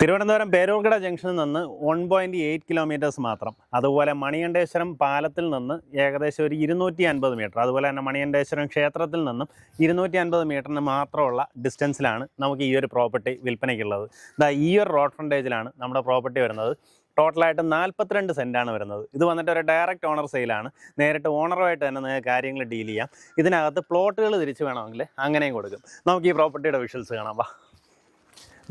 തിരുവനന്തപുരം പേരൂർക്കട ജംഗ്ഷനിൽ നിന്ന് one point eight kilometres മാത്രം. അതുപോലെ മണികണ്ഠേശ്വരം പാലത്തിൽ നിന്ന് ഏകദേശം ഒരു ഇരുന്നൂറ്റി അൻപത് മീറ്റർ അതുപോലെ തന്നെ മണികണ്ഠേശ്വരം ക്ഷേത്രത്തിൽ നിന്നും ഇരുന്നൂറ്റി അൻപത് മീറ്ററിന് മാത്രമുള്ള ഡിസ്റ്റൻസിലാണ് നമുക്ക് ഈ ഒരു പ്രോപ്പർട്ടി വിൽപ്പനയ്ക്കുള്ളത്. ഇതാ ഈ ഒരു റോഡ് ഫ്രണ്ടേജിലാണ് നമ്മുടെ പ്രോപ്പർട്ടി വരുന്നത്. ടോട്ടലായിട്ട് നാൽപ്പത്തിരണ്ട് സെന്റാണ് വരുന്നത്. ഇത് വന്നിട്ട് ഒരു ഡയറക്റ്റ് ഓണർ സെയിലാണ് നേരിട്ട് ഓണറുമായിട്ട് തന്നെ നിങ്ങൾക്ക് കാര്യങ്ങൾ ഡീൽ ചെയ്യാം. ഇതിനകത്ത് പ്ലോട്ടുകൾ തിരിച്ച് വേണമെങ്കിൽ അങ്ങനെയും കൊടുക്കും. നമുക്ക് ഈ പ്രോപ്പർട്ടിയുടെ വിഷ്വൽസ് കാണാം. വാ.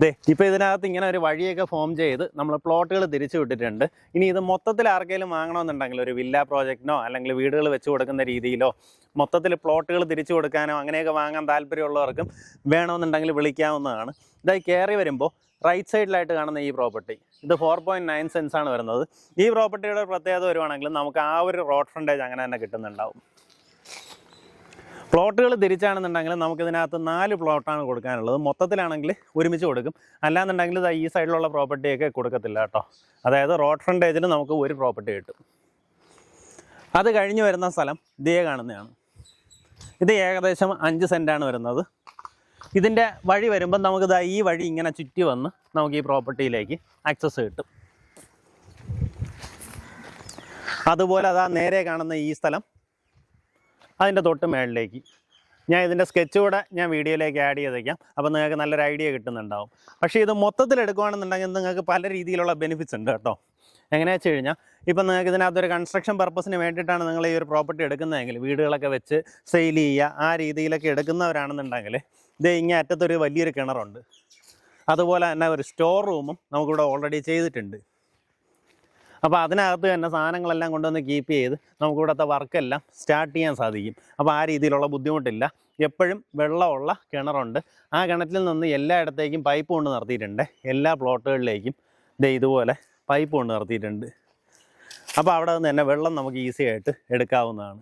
ദേ ഇപ്പോൾ ഇതിനകത്ത് ഇങ്ങനെ ഒരു വഴിയൊക്കെ ഫോം ചെയ്ത് നമ്മൾ പ്ലോട്ടുകൾ തിരിച്ചു വിട്ടിട്ടുണ്ട്. ഇനി ഇത് മൊത്തത്തിൽ ആർക്കെങ്കിലും വാങ്ങണമെന്നുണ്ടെങ്കിൽ ഒരു വില്ല പ്രോജക്റ്റിനോ അല്ലെങ്കിൽ വീടുകൾ വെച്ച് കൊടുക്കുന്ന രീതിയിലോ മൊത്തത്തിൽ പ്ലോട്ടുകൾ തിരിച്ചു കൊടുക്കാനോ അങ്ങനെയൊക്കെ വാങ്ങാൻ താല്പര്യമുള്ളവർക്കും വേണമെന്നുണ്ടെങ്കിൽ വിളിക്കാവുന്നതാണ്. ഇതായി കയറി വരുമ്പോൾ റൈറ്റ് സൈഡിലായിട്ട് കാണുന്ന ഈ പ്രോപ്പർട്ടി ഇത് ഫോർ പോയിന്റ് നയൻ സെൻസ് ആണ് വരുന്നത്. ഈ പ്രോപ്പർട്ടിയുടെ പ്രത്യേകത വരുവാണെങ്കിൽ നമുക്ക് ആ ഒരു റോഡ് ഫ്രണ്ടേജ് അങ്ങനെ തന്നെ കിട്ടുന്നുണ്ടാവും. പ്ലോട്ടുകൾ തിരിച്ചാണെന്നുണ്ടെങ്കിൽ നമുക്കിതിനകത്ത് നാല് പ്ലോട്ടാണ് കൊടുക്കാനുള്ളത്. മൊത്തത്തിലാണെങ്കിൽ ഒരുമിച്ച് കൊടുക്കും. അല്ലാന്നുണ്ടെങ്കിൽ ദാ ഈ സൈഡിലുള്ള പ്രോപ്പർട്ടിയൊക്കെ കൊടുക്കത്തില്ല കേട്ടോ. അതായത് റോഡ് ഫ്രണ്ടേജിൽ നമുക്ക് ഒരു പ്രോപ്പർട്ടി കിട്ടും. അത് കഴിഞ്ഞ് വരുന്ന സ്ഥലം ഇതേ കാണുന്നതാണ്. ഇത് ഏകദേശം അഞ്ച് സെന്റാണ് വരുന്നത്. ഇതിന്റെ വഴി വരുമ്പം നമുക്ക് ദാ ഈ വഴി ഇങ്ങനെ ചുറ്റി വന്ന് നമുക്ക് ഈ പ്രോപ്പർട്ടിയിലേക്ക് ആക്സസ് കിട്ടും. അതുപോലെ അതാ നേരെ കാണുന്ന ഈ സ്ഥലം അതിന്റെ തൊട്ട് മേളിലേക്ക്. ഞാൻ ഇതിന്റെ സ്കെച്ച് കൂടെ ഞാൻ വീഡിയോയിലേക്ക് ആഡ് ചെയ്തേക്കാം. അപ്പോൾ നിങ്ങൾക്ക് നല്ലൊരു ഐഡിയ കിട്ടുന്നുണ്ടാവും. പക്ഷേ ഇത് മൊത്തത്തിൽ എടുക്കുകയാണെന്നുണ്ടെങ്കിൽ നിങ്ങൾക്ക് പല രീതിയിലുള്ള ബെനിഫിറ്റ്സ് ഉണ്ട് കേട്ടോ. എങ്ങനെയാ വെച്ച് കഴിഞ്ഞാൽ ഇപ്പം നിങ്ങൾക്ക് ഇതിനകത്തൊരു കൺസ്ട്രക്ഷൻ പർപ്പസിന് വേണ്ടിയിട്ടാണ് നിങ്ങൾ ഈ ഒരു പ്രോപ്പർട്ടി എടുക്കുന്നതെങ്കിൽ വീടുകളൊക്കെ വെച്ച് സെയിൽ ചെയ്യുക ആ രീതിയിലൊക്കെ എടുക്കുന്നവരാണെന്നുണ്ടെങ്കിൽ ഇത് ഇങ്ങനെ അറ്റത്തൊരു വലിയൊരു കിണറുണ്ട്. അതുപോലെ തന്നെ ഒരു സ്റ്റോർ റൂമും നമുക്കിവിടെ ഓൾറെഡി ചെയ്തിട്ടുണ്ട്. അപ്പോൾ അതിനകത്ത് തന്നെ സാധനങ്ങളെല്ലാം കൊണ്ടുവന്ന് കീപ്പ് ചെയ്ത് നമുക്കിവിടുത്തെ വർക്കെല്ലാം സ്റ്റാർട്ട് ചെയ്യാൻ സാധിക്കും. അപ്പോൾ ആ രീതിയിലുള്ള ബുദ്ധിമുട്ടില്ല. എപ്പോഴും വെള്ളമുള്ള കിണറുണ്ട്. ആ കിണറ്റിൽ നിന്ന് എല്ലായിടത്തേക്കും പൈപ്പ് കൊണ്ട് നിർത്തിയിട്ടുണ്ട്. എല്ലാ പ്ലോട്ടുകളിലേക്കും ദേ ഇതുപോലെ പൈപ്പ് കൊണ്ട് നിർത്തിയിട്ടുണ്ട്. അപ്പോൾ അവിടെ നിന്ന് തന്നെ വെള്ളം നമുക്ക് ഈസി ആയിട്ട് എടുക്കാവുന്നതാണ്.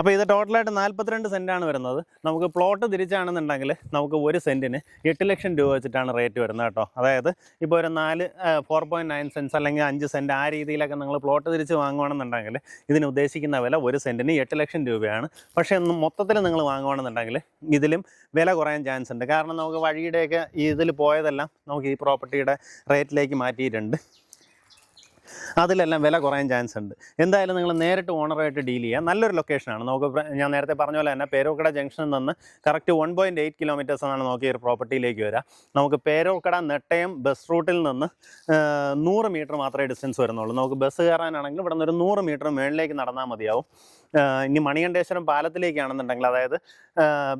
അപ്പോൾ ഇത് ടോട്ടലായിട്ട് നാൽപ്പത്തിരണ്ട് സെന്റാണ് വരുന്നത്. നമുക്ക് പ്ലോട്ട് തിരിച്ചാണെന്നുണ്ടെങ്കിൽ നമുക്ക് ഒരു സെന്റിന് എട്ട് ലക്ഷം രൂപ വെച്ചിട്ടാണ് റേറ്റ് വരുന്നത് കേട്ടോ. അതായത് ഇപ്പോൾ ഒരു നാല് ഫോർ പോയിന്റ് നയൻ സെൻസ് അല്ലെങ്കിൽ അഞ്ച് സെന്റ് ആ രീതിയിലൊക്കെ നിങ്ങൾ പ്ലോട്ട് തിരിച്ച് വാങ്ങുകയാണെന്നുണ്ടെങ്കിൽ ഇതിന് ഉദ്ദേശിക്കുന്ന വില ഒരു സെന്റിന് എട്ട് ലക്ഷം രൂപയാണ്. പക്ഷേ മൊത്തത്തിൽ നിങ്ങൾ വാങ്ങുകയാണെന്നുണ്ടെങ്കിൽ ഇതിലും വില കുറയാൻ ചാൻസ് ഉണ്ട്. കാരണം നമുക്ക് വഴിയുടെയൊക്കെ ഇതിൽ പോയതെല്ലാം നമുക്ക് ഈ പ്രോപ്പർട്ടിയുടെ റേറ്റിലേക്ക് മാറ്റിയിട്ടുണ്ട്. അതിലെല്ലാം വില കുറയാൻ ചാൻസ് ഉണ്ട്. എന്തായാലും നിങ്ങൾ നേരിട്ട് ഓണറായിട്ട് ഡീൽ ചെയ്യുക നല്ലൊരു ലൊക്കേഷനാണ് നമുക്ക് ഞാൻ നേരത്തെ പറഞ്ഞ പോലെ തന്നെ പേരോക്കട ജംഗ്ഷനിൽ നിന്ന് correct one point eight kilometres എന്നാണ് നമുക്ക് ഒരു പ്രോപ്പർട്ടിയിലേക്ക് വരിക നമുക്ക് പേരോക്കട നെട്ടയം ബസ് റൂട്ടിൽ നിന്ന് നൂറ് മീറ്റർ മാത്രമേ ഡിസ്റ്റൻസ് വരുന്നുള്ളൂ. നമുക്ക് ബസ് കയറാനാണെങ്കിൽ ഇവിടെ നിന്ന് ഒരു നൂറ് മീറ്റർ മുകളിലേക്ക് നടന്നാൽ മതിയാവും. ഇനി മണികണ്ഠേശ്വരം പാലത്തിലേക്കാണെന്നുണ്ടെങ്കിൽ അതായത്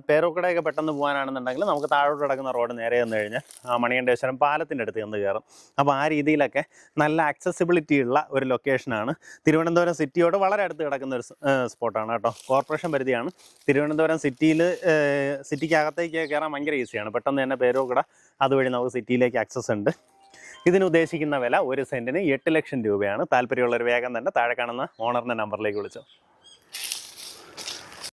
പേരൂക്കടയൊക്കെ പെട്ടെന്ന് പോകാനാണെന്നുണ്ടെങ്കിൽ നമുക്ക് താഴോട്ട് കിടക്കുന്ന റോഡ് നേരെ എന്ന് കഴിഞ്ഞാൽ ആ മണികണ്ഠേശ്വരം പാലത്തിന്റെ അടുത്ത് ചെന്ന് കയറും. അപ്പോൾ ആ രീതിയിലൊക്കെ നല്ല ആക്സസിബിലിറ്റി ഉള്ള ഒരു ലൊക്കേഷനാണ് തിരുവനന്തപുരം സിറ്റിയോട് വളരെ അടുത്ത് കിടക്കുന്ന ഒരു സ്പോട്ടാണ് കേട്ടോ. കോർപ്പറേഷൻ പരിധിയാണ്. തിരുവനന്തപുരം സിറ്റിയിൽ സിറ്റിക്കകത്തേക്ക് കയറാൻ ഭയങ്കര ഈസിയാണ് പെട്ടെന്ന് തന്നെ പേരൂക്കട അതുവഴി നമുക്ക് സിറ്റിയിലേക്ക് ആക്സസ് ഉണ്ട്. ഇതിന് ഉദ്ദേശിക്കുന്ന വില ഒരു സെന്റിന് എട്ട് ലക്ഷം രൂപയാണ്. താല്പര്യമുള്ളൊരു വേഗം തന്നെ താഴെ കാണുന്ന ഓണറിന്റെ നമ്പറിലേക്ക് വിളിച്ചോ.